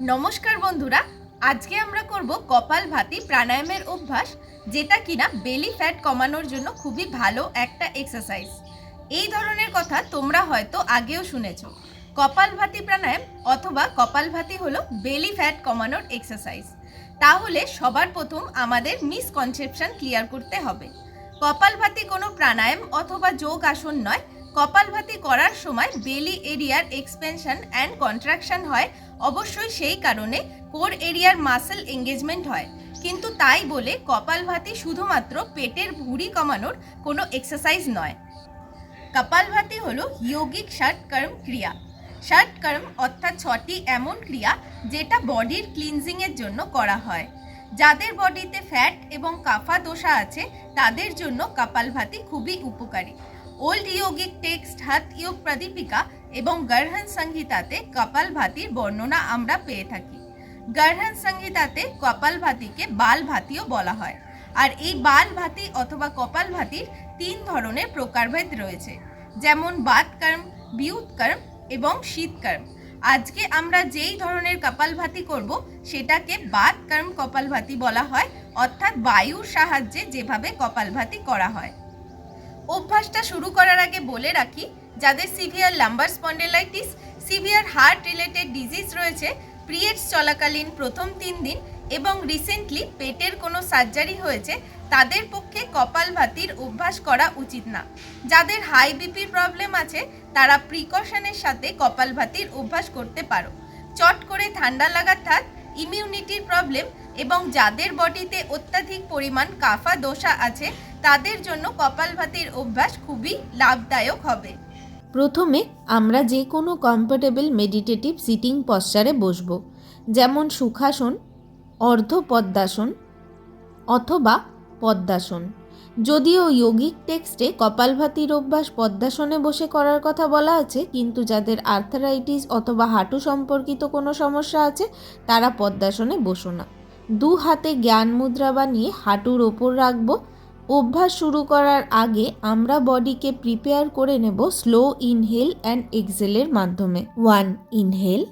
নমস্কার বন্ধুরা, আজকে আমরা করব কপালভাতি প্রাণায়ামের অভ্যাস, যেটা কিনা বেলি ফ্যাট কমানোর জন্য খুবই ভালো একটা এক্সারসাইজ এই ধরনের কথা তোমরা হয়তো আগেও শুনেছো। কপালভাতি প্রাণায়াম অথবা কপালভাতি হলো বেলি ফ্যাট কমানোর এক্সারসাইজ তাহলে সবার প্রথম আমাদের মিসকনসেপশন ক্লিয়ার করতে হবে। কপাল ভাতি কোনো প্রাণায়াম অথবা যোগ আসন নয় কপালভাতি করার সময় বেলি এরিয়ার এক্সপেনশন অ্যান্ড কন্ট্রাকশন হয়। অবশ্যই সেই কারণে কোর এরিয়ার মাসেল এঙ্গেজমেন্ট হয়। কিন্তু তাই বলে কপালভাতি শুধুমাত্র পেটের ভুঁড়ি কমানোর কোনো এক্সারসাইজ নয়। কপালভাতি হলো ইয়োগিক ষাট কর্ম ক্রিয়া। ষাট কর্ম অর্থাৎ ছটি এমন ক্রিয়া যেটা বডির ক্লিনজিংয়ের জন্য করা হয়। যাদের বডিতে ফ্যাট এবং কাফা দোষা আছে, তাদের জন্য কপালভাতি খুবই উপকারী। Old yogic text Hatha Yoga Pradipika এবং গর্হন সংহিতাতে কপালভাতির বর্ণনা আমরা পেয়ে থাকি। গর্হন সংহিতাতে কপালভাতিকে বালভাতিও বলা হয়। আর এই বালভাতি অথবা কপালভাতির তিন ধরনের প্রকারভেদ রয়েছে। যেমন বাতকর্ম বিউতকর্ম এবং শীতকর্ম আজকে আমরা যেই ধরনের কপালভাতি করব, সেটাকে বাতকর্ম কপালভাতি বলা হয়, অর্থাৎ বায়ুর সাহায্যে যেভাবে কপালভাতি করা হয়। অভ্যাসটা শুরু করার আগে বলে রাখি, যাদের severe lumbar spondylitis, severe heart related disease রয়েছে পিরিয়ডস চলাকালীন প্রথম তিন দিন এবং রিসেন্টলি পেটের কোনো সার্জারি হয়েছে, তাদের পক্ষে কপালভাতির অভ্যাস করা উচিত না। যাদের হাই বিপির প্রবলেম আছে, তারা প্রিকশনের সাথে কপালভাতির অভ্যাস করতে পারো। চট করে ঠান্ডা লাগার থাক ইমিউনিটির প্রবলেম এবং যাদের বডিতে অত্যাধিক পরিমাণ কাফা দোষা আছে, তাদের জন্য কপালভাতির অভ্যাস খুবই লাভদায়ক হবে। প্রথমে আমরা যে কোনো কমফোর্টেবল মেডিটেটিভ সিটিং পশ্চারে বসব, যেমন সুখাসন অর্ধ পদ্মাসন অথবা পদ্মাসন। যদিও যোগিক টেক্সটে কপালভাতির অভ্যাস পদ্মাসনে বসে করার কথা বলা আছে, কিন্তু যাদের আর্থারাইটিস অথবা হাঁটু সম্পর্কিত কোনো সমস্যা আছে, তারা পদ্মাসনে বসো না। দু হাতে জ্ঞান মুদ্রা বানিয়ে হাঁটুর ওপর রাখব। অভ্যাস শুরু করার আগে আমরা বডিকে প্রিপেয়ার করে নেব স্লো ইনহেল অ্যান্ড এক্সেলের মাধ্যমে। One, inhale,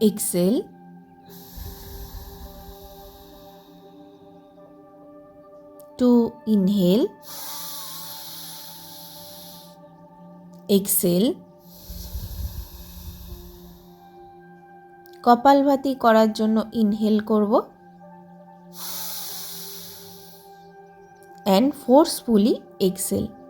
exhale two inhale exhale kapalbhati করার জন্য ইনহেল করব। And forcefully exhale.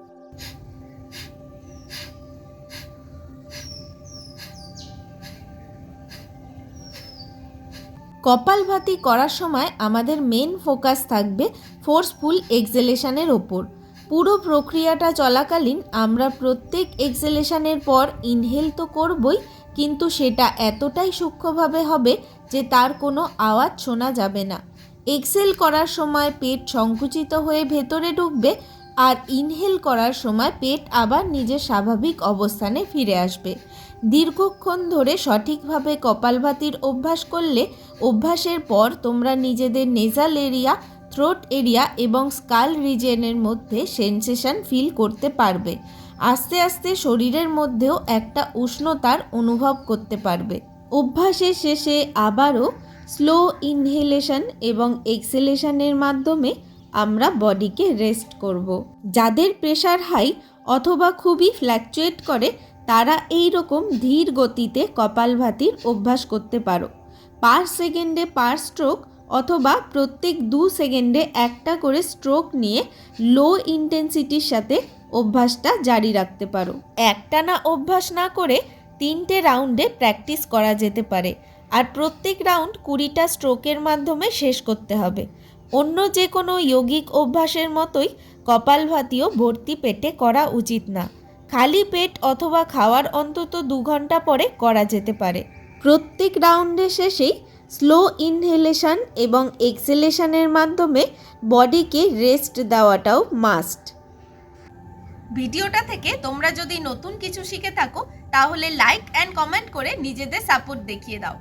কপালভাতি করার সময় আমাদের মেন ফোকাস থাকবে ফোর্সফুল এক্সেলেশনের ওপর। পুরো প্রক্রিয়াটা চলাকালীন আমরা প্রত্যেক এক্সেলেশনের পর ইনহেল তো করবই, কিন্তু সেটা এতটাই সূক্ষ্মভাবে হবে যে তার কোনো আওয়াজ শোনা যাবে না। এক্সেল করার সময় পেট সংকুচিত হয়ে ভেতরে ঢুকবে আর ইনহেল করার সময় পেট আবার নিজের স্বাভাবিক অবস্থানে ফিরে আসবে। দীর্ঘক্ষণ ধরে সঠিকভাবে কপালভাতির অভ্যাস করলে অভ্যাসের পর তোমরা নিজেদের নেজাল এরিয়া, থ্রোট এরিয়া এবং স্কাল রিজেনের মধ্যে সেন্সেশন ফিল করতে পারবে আস্তে আস্তে শরীরের মধ্যেও একটা উষ্ণতার অনুভব করতে পারবে অভ্যাসের শেষে আবারও স্লো ইনহেলেশন এবং এক্সেলেশনের মাধ্যমে আমরা বডিকে রেস্ট করব। যাদের প্রেশার হাই অথবা খুবই ফ্ল্যাকচুয়েট করে তারা এই রকম ধীর গতিতে কপালভাতির অভ্যাস করতে পারো। পার সেকেন্ডে পার স্ট্রোক অথবা প্রত্যেক দু সেকেন্ডে একটা করে স্ট্রোক নিয়ে লো ইন্টেন্সিটির সাথে অভ্যাসটা জারি রাখতে পারো। একটানা অভ্যাস না করে তিনটে রাউন্ডে প্র্যাকটিস করা যেতে পারে আর প্রত্যেক রাউন্ড কুড়িটা স্ট্রোকের মাধ্যমে শেষ করতে হবে। অন্য যে কোনো যৌগিক অভ্যাসের মতোই কপালভাতিও ভর্তি পেটে করা উচিত না। খালি পেট অথবা খাওয়ার অন্তত দু ঘণ্টা পরে করা যেতে পারে। প্রত্যেক রাউন্ডের শেষেই স্লো ইনহেলেশন এবং এক্সেলেশনের মাধ্যমে বডিকে রেস্ট দেওয়াটাও মাস্ট। ভিডিওটা থেকে তোমরা যদি নতুন কিছু শিখে থাকো, তাহলে লাইক অ্যান্ড কমেন্ট করে নিজেদের সাপোর্ট দেখিয়ে দাও।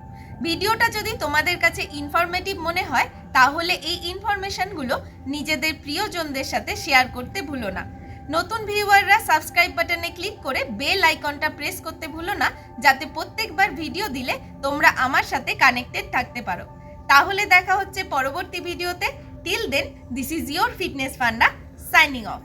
ভিডিওটা যদি তোমাদের কাছে ইনফরমেটিভ মনে হয়, তাহলে এই ইনফরমেশনগুলো নিজেদের প্রিয়জনদের সাথে শেয়ার করতে ভুলো না। নতুন ভিউয়াররা সাবস্ক্রাইব বাটনে ক্লিক করে বেল আইকনটা প্রেস করতে ভুলো না, যাতে প্রত্যেকবার ভিডিও দিলে তোমরা আমার সাথে কানেক্টেড থাকতে পারো। তাহলে দেখা হচ্ছে পরবর্তী ভিডিওতে। Till then this is your fitness funda signing off